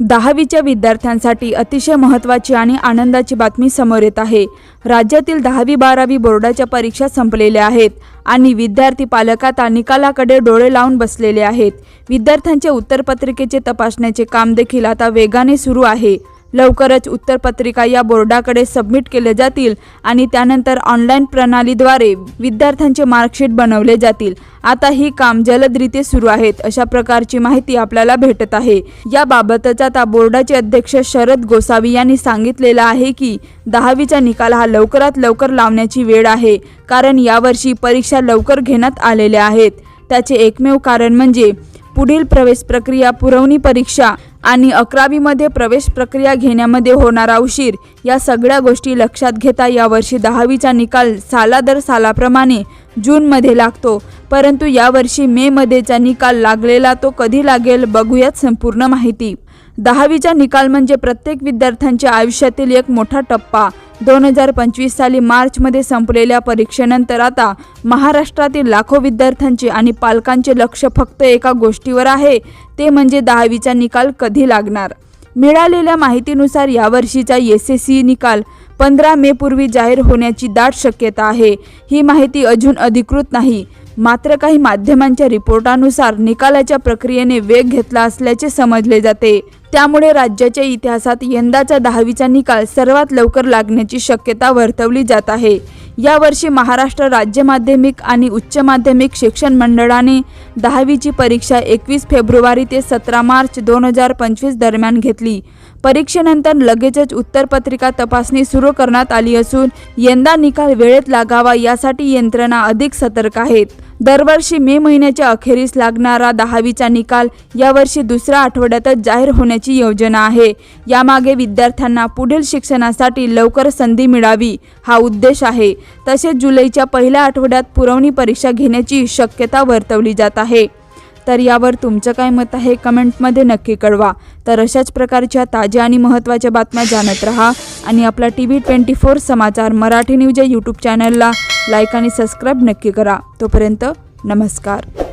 दहावीच्या विद्यार्थ्यांसाठी अतिशय महत्त्वाची आणि आनंदाची बातमी समोर येत आहे. राज्यातील दहावी बारावी बोर्डाच्या परीक्षा संपलेल्या आहेत आणि विद्यार्थी पालक आता निकालाकडे डोळे लावून बसलेले आहेत. विद्यार्थ्यांच्या उत्तरपत्रिकेचे तपासण्याचे काम देखील आता वेगाने सुरू आहे. लवकरच उत्तरपत्रिका या बोर्डाकडे सबमिट केले जातील आणि त्यानंतर ऑनलाईन प्रणालीद्वारे विद्यार्थ्यांचे मार्कशीट बनवले जातील. आता ही काम जलदरीते सुरू आहेत अशा प्रकारची माहिती आपल्याला भेटत आहे. याबाबतच आता बोर्डाचे अध्यक्ष शरद गोसावी यांनी सांगितलेलं आहे की दहावीचा निकाल हा लवकरात लवकर लावण्याची वेळ आहे कारण यावर्षी परीक्षा लवकर घेण्यात आलेल्या आहेत. त्याचे एकमेव कारण म्हणजे पुढील प्रवेश प्रक्रिया पुरवणी परीक्षा आणि अकरावीमध्ये प्रवेश प्रक्रिया घेण्यामध्ये होणारा उशीर. या सगळ्या गोष्टी लक्षात घेता यावर्षी दहावीचा निकाल साला दर सालाप्रमाणे जूनमध्ये लागतो. परंतु यावर्षी मेमध्येचा निकाल लागलेला तो कधी लागेल बघूयात संपूर्ण माहिती. दहावीचा निकाल म्हणजे प्रत्येक विद्यार्थ्यांच्या आयुष्यातील एक मोठा टप्पा. दोन हजार पंचवीस साली मार्चमध्ये संपलेल्या परीक्षेनंतर आता महाराष्ट्रातील लाखो विद्यार्थ्यांचे आणि पालकांचे लक्ष फक्त एका गोष्टीवर आहे ते म्हणजे दहावीचा निकाल कधी लागणार? मिळालेल्या माहितीनुसार यावर्षीचा एस एस सी निकाल पंधरा मे पूर्वी जाहीर होण्याची दाट शक्यता आहे. ही माहिती अजून अधिकृत नाही. मात्र काही माध्यमांच्या रिपोर्टानुसार निकालाच्या प्रक्रियेने वेग घेतला असल्याचे समजले जाते. त्यामुळे राज्याच्या इतिहासात यंदाचा दहावीचा निकाल सर्वात लवकर लागण्याची शक्यता वर्तवली जात आहे. यावर्षी महाराष्ट्र राज्य माध्यमिक आणि उच्च माध्यमिक शिक्षण मंडळाने दहावीची परीक्षा एकवीस फेब्रुवारी ते सतरा मार्च दोन हजार पंचवीस दरम्यान घेतली. परीक्षेनंतर लगेचच उत्तरपत्रिका तपासणी सुरू करण्यात आली असून यंदा निकाल वेळेत लागावा यासाठी यंत्रणा अधिक सतर्क आहेत. दरवर्षी मे महिन्याच्या अखेरीस लागणारा दहावीचा निकाल यावर्षी दुसऱ्या आठवड्यातच जाहीर होण्याची योजना आहे. यामागे विद्यार्थ्यांना पुढील शिक्षणासाठी लवकर संधी मिळावी हा उद्देश आहे. तसेच जुलैच्या पहिल्या आठवड्यात पुरवणी परीक्षा घेण्याची शक्यता वर्तवली जात आहे. तर यावर तुमचं काय मत आहे? कमेंटमध्ये नक्की कळवा. तर अशाच प्रकारच्या ताज्या आणि महत्त्वाच्या बातम्या जाणत रहा आणि आपला T V twenty four Samachar Marathi news या यूट्यूब चॅनलला लाईक आणि सबस्क्राईब नक्की करा. तोपर्यंत नमस्कार.